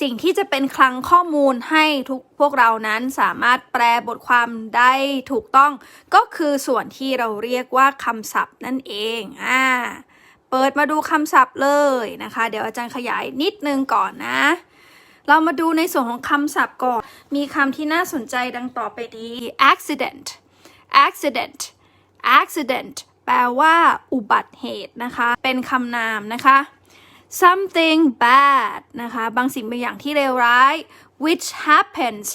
สิ่งที่จะเป็นคลังข้อมูลให้ทุกพวกเรานั้นสามารถแปลบทความได้ถูกต้อง ก็คือส่วนที่เราเรียกว่าคำศัพท์นั่นเองอ่าเปิดมาดูคำศัพท์เลยนะคะ เดี๋ยวอาจารย์ขยายนิดนึงก่อนนะ เรามาดูในส่วนของคำศัพท์ก่อน มีคำที่น่าสนใจดังต่อไปนี้ accident accident accident แปลว่า อุบัติเหตุนะคะ เป็นคำนามนะคะ something bad นะคะบางสิ่งบางอย่างที่เลวร้าย which happens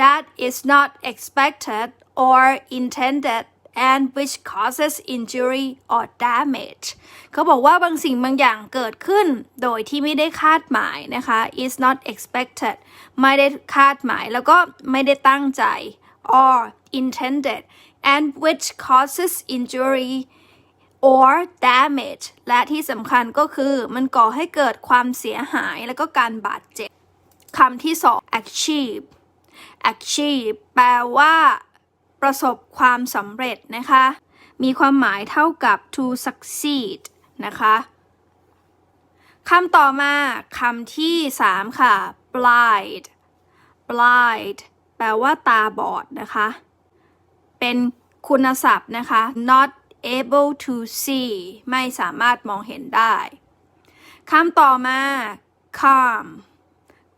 that is not expected or intended and which causes injury or damage เขาบอกว่าบางสิ่งบางอย่างเกิดขึ้นโดยที่ไม่ได้คาดหมายนะคะ is not expected ไม่ได้คาดหมายแล้วก็ไม่ได้ตั้งใจ or intended and which causes injury or damage และที่สำคัญก็คือมันก่อให้เกิดความเสียหายแล้วก็การบาดเจ็บคำที่สอง achieve achieve แปลว่า ประสบความสำเร็จนะคะ มีความหมายเท่ากับ to succeed นะคะคำต่อมาคำที่สามค่ะ blind blind แปลว่าตาบอดนะคะ เป็นคุณศัพท์นะคะ not able to see ไม่สามารถมองเห็นได้คำต่อมา calm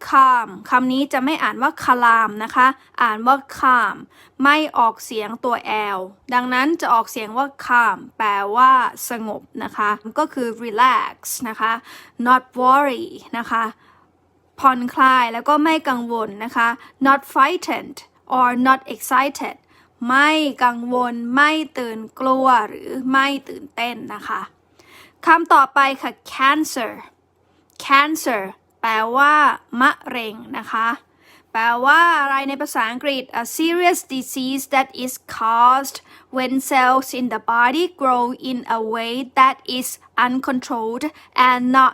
calm คำนี้จะไม่อ่านว่าคลามนะคะ อ่านว่า calm ไม่ออกเสียงตัว l ดังนั้นจะออกเสียงว่า calm แปลว่าสงบนะคะ ก็คือ relax นะคะ not worry นะคะผ่อนคลายแล้วก็ไม่กังวลนะคะ not frightened or not excited ไม่กังวล ไม่ตื่นกลัวหรือไม่ตื่นเต้นนะคะคำต่อไปค่ะ cancer cancer แปลว่ามะเร็งนะคะ แปลว่าอะไรในภาษาอังกฤษ a serious disease that is caused when cells in the body grow in a way that is uncontrolled and not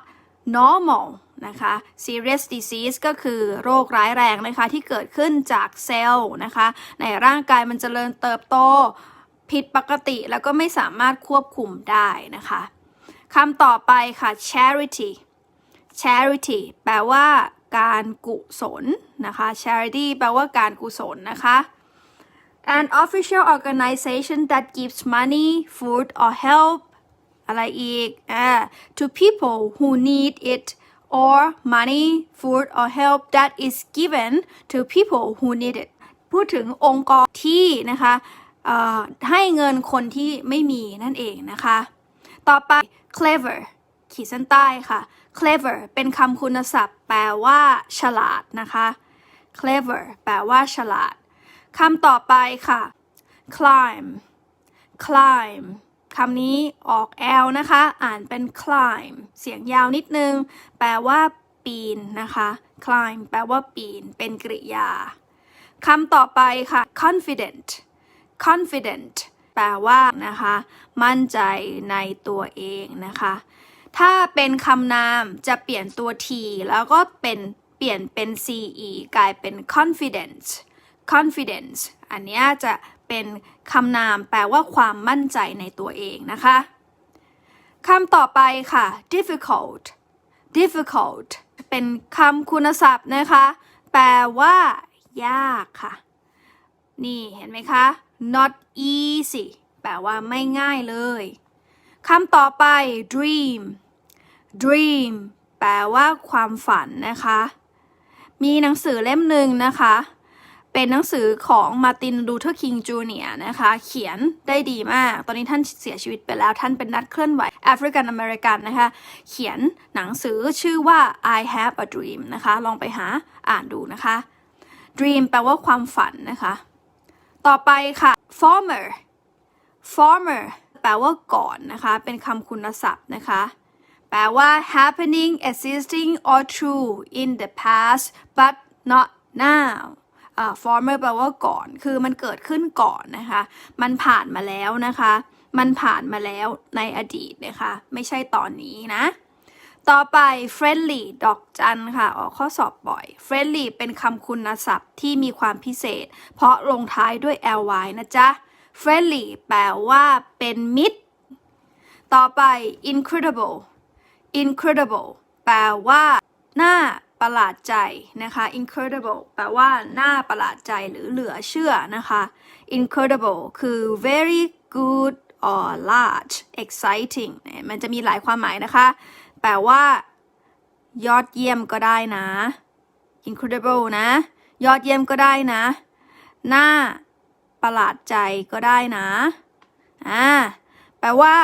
normal นะคะ serious disease ก็คือโรคร้ายแรงนะคะ ที่เกิดขึ้นจากเซลล์นะคะ ในร่างกายมันจเจริญเติบโตผิดปกติแล้วก็ไม่สามารถควบคุมได้นะคะคำต่อไปค่ะ charity charity แปลว่าการกุศลนะคะ charity แปลว่าการกุศลนะคะ an official organization that gives money food or help อะไรอีกอ่า to people who need it or money food or help that is given to people who need it พูดถึงองค์กรที่นะคะให้เงินคนที่ไม่มีนั่นเองนะคะ ต่อไป clever ขีดเส้นใต้ค่ะ clever เป็นคำคุณศัพท์ แปลว่าฉลาดนะคะ clever แปลว่าฉลาด คำต่อไปค่ะ climb climb คำนี้ออก L นะคะ อ่านเป็น climb เสียงยาวนิดนึง แปลว่า ปีนนะคะ climb แปลว่าปีน เป็นกริยาคำต่อไปค่ะ confident confident แปลว่านะคะ มั่นใจในตัวเองนะคะ ถ้าเป็นคำนามจะเปลี่ยนตัว t แล้วก็เป็นเปลี่ยนเป็น ce กลายเป็น confidence confidence อันนี้จะ เป็นคำนามแปลว่าความมั่นใจในตัวเองนะคะคำต่อไปค่ะ difficult difficult เป็นคำคุณศัพท์นะคะ แปลว่า ยากค่ะ นี่เห็นไหมคะ not easy แปลว่าไม่ง่ายเลยคำต่อไป dream dream แปลว่าความฝันนะคะ มีหนังสือเล่มหนึ่งนะคะ เป็นหนังสือของมาตินลูเทอร์คิงจูเนียนะคะ เขียนได้ดีมาก ตอนนี้ท่านเสียชีวิตไปแล้ว ท่านเป็นนักเคลื่อนไหวแอฟริกันอเมริกันนะคะ เขียนหนังสือชื่อว่า I have a dream นะคะ ลองไปหาอ่านดูนะคะ dream แปลว่าความฝันนะคะ ต่อไปค่ะ former former แปลว่าก่อนนะคะ เป็นคำคุณศัพท์นะคะ แปลว่า happening existing or true in the past but not now former แปลว่าก่อน คือมันเกิดขึ้นก่อนนะคะ มันผ่านมาแล้วนะคะ มันผ่านมาแล้วในอดีตนะคะ ไม่ใช่ตอนนี้นะ ต่อไป friendly ดอกจันค่ะ ออกข้อสอบบ่อย friendly เป็นคำคุณศัพท์ที่มีความพิเศษ เพราะลงท้ายด้วย ly นะจ๊ะ friendly แปลว่าเป็นมิตร ต่อไป incredible incredible แปลว่า น่า ประหลาดใจนะคะ incredible แปลว่าน่าประหลาดใจหรือเหลือเชื่อนะคะ incredible คือ very good or large exciting มันจะมีหลายความหมายนะคะ แปลว่า ยอดเยี่ยมก็ได้นะ incredible นะ ยอดเยี่ยมก็ได้นะ น่าประหลาดใจก็ได้นะ อ่า แปลว่า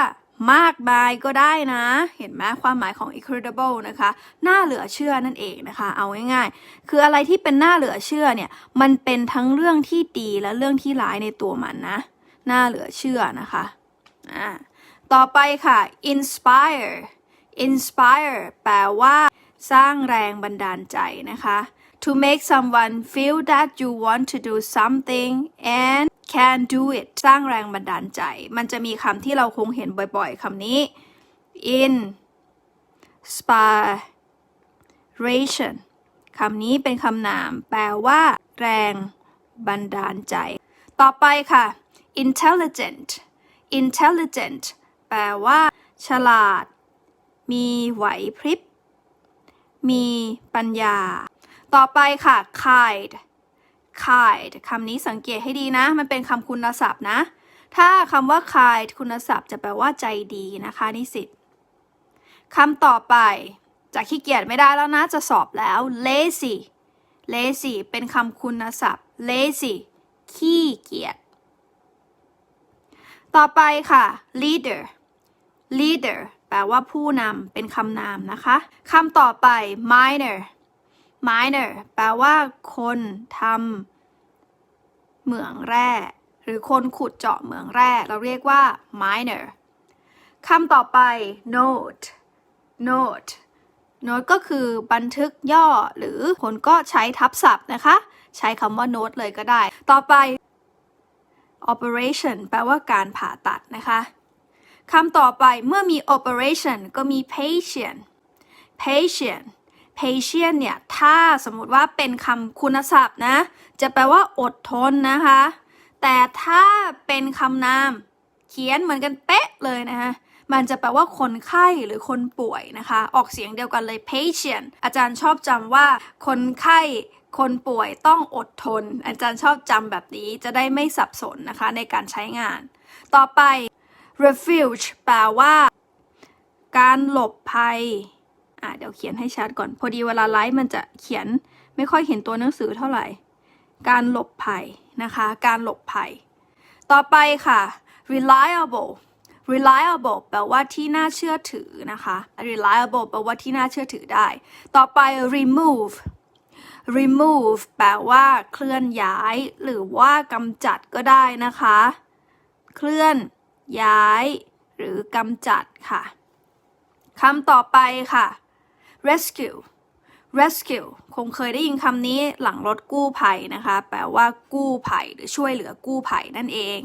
มากมายก็ได้นะ เห็นไหมความหมายของ incredible นะคะ น่าเหลือเชื่อนั่นเองนะคะ เอาง่ายๆ คืออะไรที่เป็นน่าเหลือเชื่อเนี่ย มันเป็นทั้งเรื่องที่ดีและเรื่องที่ร้ายในตัวมันนะ น่าเหลือเชื่อนะคะอ่าต่อไปค่ะ inspire inspire แปลว่า สร้างแรงบันดาลใจนะคะ to make someone feel that you want to do something and can do it สร้างแรงบันดาลใจ มันจะมีคำที่เราคงเห็นบ่อยๆคำนี้ inspiration คำนี้เป็นคำนาม แปลว่า แรงบันดาลใจ ต่อไปค่ะ intelligent intelligent แปลว่า ฉลาด มีไหวพริบ มีปัญญา ต่อไปค่ะ kind kind คำนี้สังเกตให้ดีนะ มันเป็นคำคุณศัพท์นะ ถ้าคำว่า kind คุณศัพท์จะแปลว่าใจดีนะคะนิสิตคำต่อไปจะขี้เกียจไม่ได้แล้วนะ จะสอบแล้ว lazy lazy เป็นคำคุณศัพท์ lazy ขี้เกียจ ต่อไปค่ะ leader leader แปลว่าผู้นำเป็นคำนามนะคะคำต่อไป miner miner แปลว่า คนทำเหมืองแร่ หรือคนขุดเจาะเหมืองแร่ เราเรียกว่า miner คำต่อไป note note note ก็คือบันทึกย่อหรือคนก็ใช้ทับศัพท์นะคะ ใช้คำว่า note เลยก็ได้ ต่อไป operation แปลว่าการผ่าตัดนะคะคำต่อไปเมื่อมี operation ก็มี patient patient patient เนี่ย ถ้าสมมติว่าเป็นคำคุณศัพท์นะ จะแปลว่าอดทนนะคะ แต่ถ้าเป็นคำนามเขียนเหมือนกันเป๊ะเลยนะคะมันจะแปลว่าคนไข้หรือคนป่วยนะคะ ออกเสียงเดียวกันเลย patient อาจารย์ชอบจำว่า คนไข้คนป่วยต้องอดทน อาจารย์ชอบจำแบบนี้จะได้ไม่สับสนนะคะในการใช้งาน ต่อไป refuge แปลว่า การหลบภัย อะเดี๋ยวเขียนให้ชัดก่อน พอดีเวลาไลฟ์มันจะเขียนไม่ค่อยเห็นตัวหนังสือเท่าไหร่ การหลบภัยนะคะ การหลบภัย ต่อไปค่ะ reliable reliable แปลว่าที่น่าเชื่อถือนะคะ reliable แปลว่าที่น่าเชื่อถือได้ ต่อไป remove remove แปลว่าเคลื่อนย้าย หรือว่ากำจัดก็ได้นะคะ เคลื่อนย้าย หรือกำจัดค่ะคำต่อไปค่ะ rescue rescue คงเคยได้ยินคำนี้หลังรถกู้ภัยนะคะ แปลว่ากู้ภัยหรือช่วยเหลือกู้ภัยนั่นเอง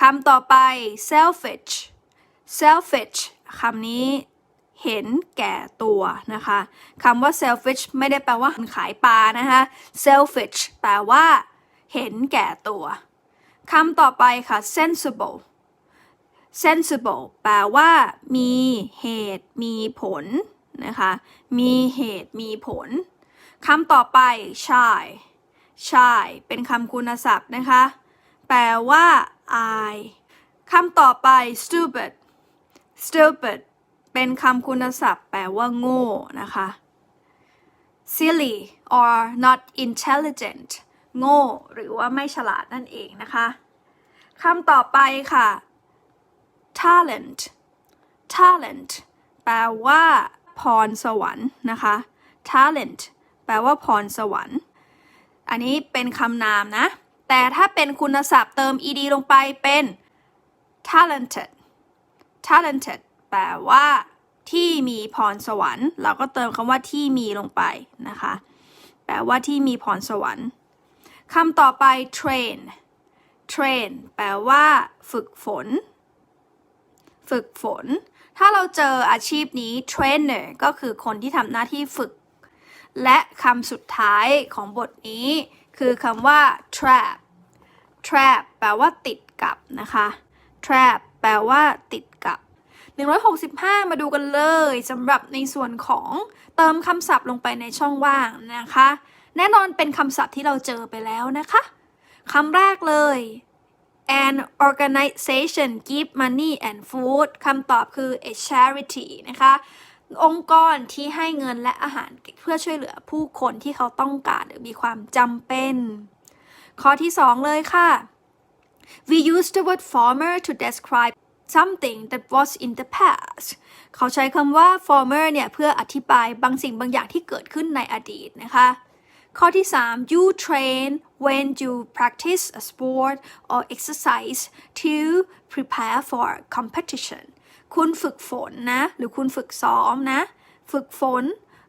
คำต่อไป selfish selfish คำนี้เห็นแก่ตัวนะคะคำว่า selfish ไม่ได้แปลว่าขายปลานะคะ selfish แปลว่า เห็นแก่ตัวคำต่อไปค่ะ sensible sensible แปลว่า มีเหตุ มีผล นะคะ มีเหตุมีผลคำต่อไป shy shy เป็นคำคุณศัพท์นะคะ แปลว่าอายคำต่อไป stupid stupid เป็นคำคุณศัพท์ แปลว่า โง่ นะคะ silly or not intelligent โง่ หรือว่าไม่ฉลาดนั่นเองนะคะคำต่อไปค่ะ talent talent แปลว่า พรสวรรค์นะคะ talent แปลว่าพรสวรรค์ อันนี้เป็นคำนามนะ แต่ถ้าเป็นคุณศัพท์เติม ed ลงไปเป็น talented talented แปลว่าที่มีพรสวรรค์ เราก็เติมคำว่าที่มีลงไปนะคะ แปลว่าที่มีพรสวรรค์คำต่อไป train train แปลว่า ฝึกฝน ฝึกฝน ถ้าเราเจออาชีพนี้ trainer ก็คือคนที่ทำหน้าที่ฝึก และคำสุดท้ายของบทนี้ คือคำว่า trap trap แปลว่าติดกับนะคะ trap แปลว่าติดกับ 165 มาดูกันเลยสำหรับในส่วนของเติมคำศัพท์ลงไปในช่องว่างนะคะ แน่นอนเป็นคำศัพท์ที่เราเจอไปแล้วนะคะคำแรกเลย an organization give money and food คำตอบคือ a charity นะคะ องค์กรที่ให้เงินและอาหารเพื่อช่วยเหลือผู้คนที่เขาต้องการหรือมีความจำเป็น ข้อที่ 2 เลยค่ะ we use the word former to describe something that was in the past เขาใช้คำว่า former เนี่ย เพื่ออธิบายบางสิ่งบางอย่างที่เกิดขึ้นในอดีตนะคะ ข้อที่ 3 you train when you practice a sport or exercise to prepare for competition คุณฝึกฝนนะ หรือคุณฝึกซ้อมนะ ฝึกฝน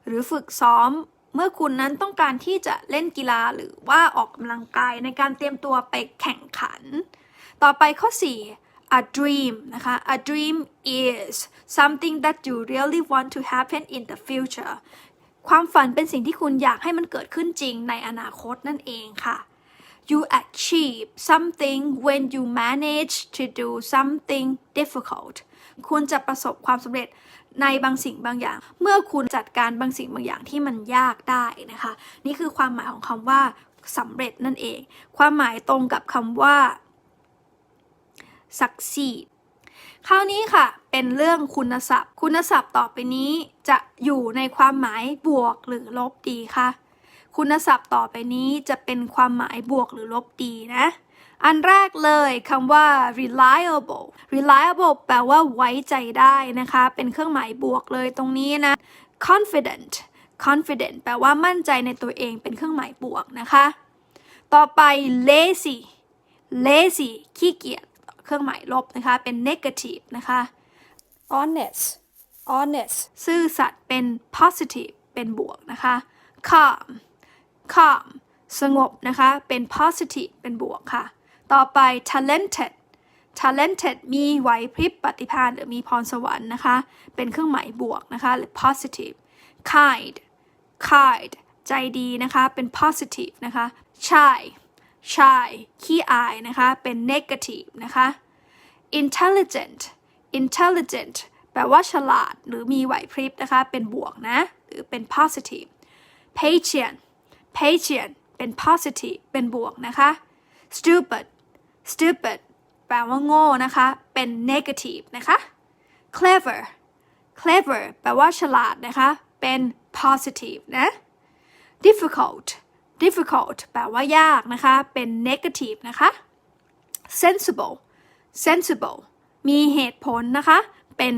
หรือฝึกซ้อม เมื่อคุณนั้นต้องการที่จะเล่นกีฬาหรือว่าออกกำลังกายในการเตรียมตัวไปแข่งขัน ต่อไปข้อ 4 a dream นะคะ a dream is something that you really want to happen in the future ความฝันเป็นสิ่งที่คุณอยากให้มันเกิดขึ้นจริงในอนาคตนั่นเองค่ะ you achieve something when you manage to do something difficult คุณจะประสบความสำเร็จในบางสิ่งบางอย่าง เมื่อคุณจัดการบางสิ่งบางอย่างที่มันยากได้นะคะ นี่คือความหมายของคำว่าสำเร็จนั่นเอง ความหมายตรงกับคำว่า succeed คราวนี้ค่ะ เป็นเรื่องคุณศัพท์ คุณศัพท์ต่อไปนี้จะอยู่ในความหมายบวกหรือลบดีคะคุณศัพท์ต่อไปนี้จะเป็นความหมายบวกหรือลบดีนะ อันแรกเลยคำว่า reliable reliable แปลว่าไว้ใจได้นะคะ เป็นเครื่องหมายบวกเลยตรงนี้นะ confident confident แปลว่ามั่นใจในตัวเองเป็นเครื่องหมายบวกนะคะ ต่อไป lazy lazy ขี้เกียจเครื่องหมายลบนะคะ เป็น negative นะคะ honest honest ซื่อสัตย์เป็น positive เป็นบวกนะคะ calm calm สงบนะคะ เป็น positive เป็นบวกค่ะ ต่อไป talented talented มีไหวพริบปฏิภาณหรือมีพรสวรรค์นะคะ เป็นเครื่องหมายบวกนะคะ หรือ positive kind kind ใจดีนะคะ เป็น positive นะคะ shy shy ขี้อายนะคะ เป็น negative นะคะ intelligent intelligent แปลว่าฉลาด หรือมีไหวพริบนะคะ เป็นบวกนะ หรือเป็น positive patient patient เป็น positive เป็นบวกนะคะ stupid stupid แปลว่าโง่นะคะ เป็น negative นะคะ clever clever แปลว่าฉลาดนะคะ เป็น positive นะ difficult difficult แปลว่ายากนะคะ เป็น negative นะคะ sensible sensible มีเหตุผลนะคะ เป็น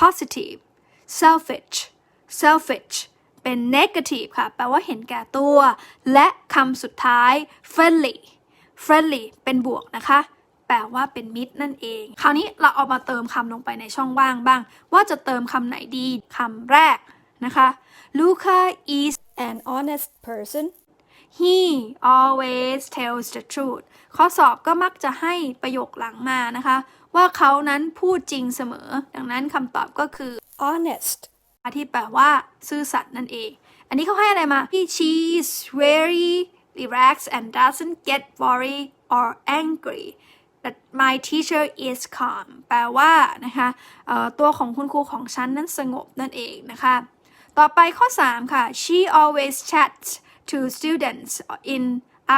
positive selfish selfish เป็น negative ค่ะ แปลว่าเห็นแก่ตัว และคำสุดท้าย friendly friendly เป็นบวกนะคะ แปลว่าเป็นมิตรนั่นเอง คราวนี้เราเอามาเติมคำลงไปในช่องว่างบ้าง ว่าจะเติมคำไหนดีคำแรกนะคะ Luca is An honest person. he always tells the truth ข้อสอบก็มักจะให้ประโยคหลังมานะคะว่าเขานั้นพูดจริงเสมอ ดังนั้นคำตอบก็คือ Honest. ที่แปลว่า ซื่อสัตย์นั่นเอง อันนี้เขาให้อะไรมา He she's very relaxed and doesn't get worried or angry that my teacher is calm แปลว่านะคะเอ่อตัวของคุณครูของฉันนั้นสงบนั่นเองนะคะ ต่อไปข้อ 3 ค่ะ she always chats to students in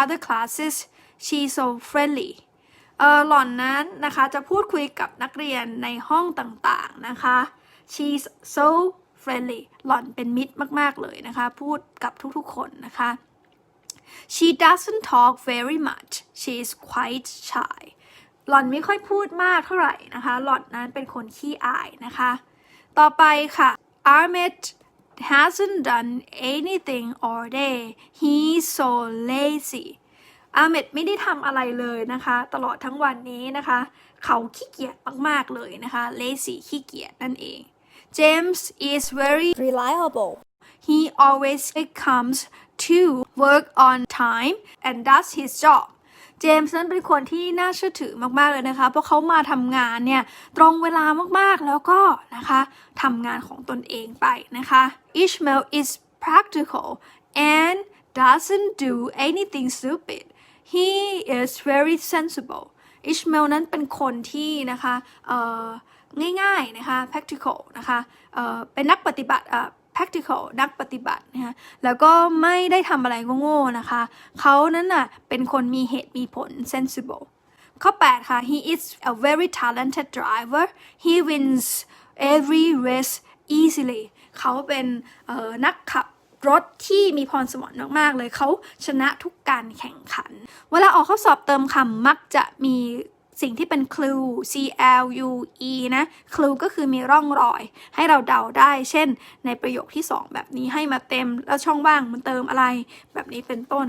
other classes she's so friendly เออ หล่อนนั้นนะคะจะพูดคุยกับนักเรียนในห้องต่างๆนะคะ she's so friendly หล่อนเป็นมิตรมากๆเลยนะคะ พูดกับทุกๆคนนะคะ she doesn't talk very much she's quite shy หล่อนไม่ค่อยพูดมากเท่าไหร่นะคะ หล่อนนั้นเป็นคนขี้อายนะคะ ต่อไปค่ะ Ahmed hasn't done anything all day he's so lazy อาเมดไม่ได้ทำอะไรเลยนะคะ ตลอดทั้งวันนี้นะคะ เขาขี้เกียจมากๆเลยนะคะ lazy ขี้เกียจนั่นเอง James is very Reliable. he always comes to work on time and does his job เจมส์นั้นเป็นคนที่น่าเชื่อถือมากๆเลยนะคะ เพราะเขามาทำงานเนี่ยตรงเวลามากๆแล้วก็นะคะทำงานของตนเองไปนะคะ Ishmael is practical and doesn't do anything stupid he is very sensible Ishmael นั้นเป็นคนที่นะคะง่ายๆนะคะ practical นะคะเเป็นนักปฏิบัติ practical นักปฏิบัตินะคะแล้วก็ไม่ได้ทำอะไรโง่ๆนะคะ เขานั้นน่ะเป็นคนมีเหตุมีผล sensible ข้อ 8 ค่ะ he is a very talented driver he wins every race easily เขาเป็นนักขับ รถที่มีพรสวรรค์มากๆเลยเขาชนะทุกการแข่งขัน เวลาออกข้อสอบเติมคำมักจะมีสิ่งที่เป็น clue C L U E นะ clue ก็คือมีร่องรอย ให้เราเดาได้ เช่น ในประโยคที่ 2 แบบนี้ให้มาเต็ม แล้วช่องว่างมันเติมอะไร แบบนี้เป็นต้น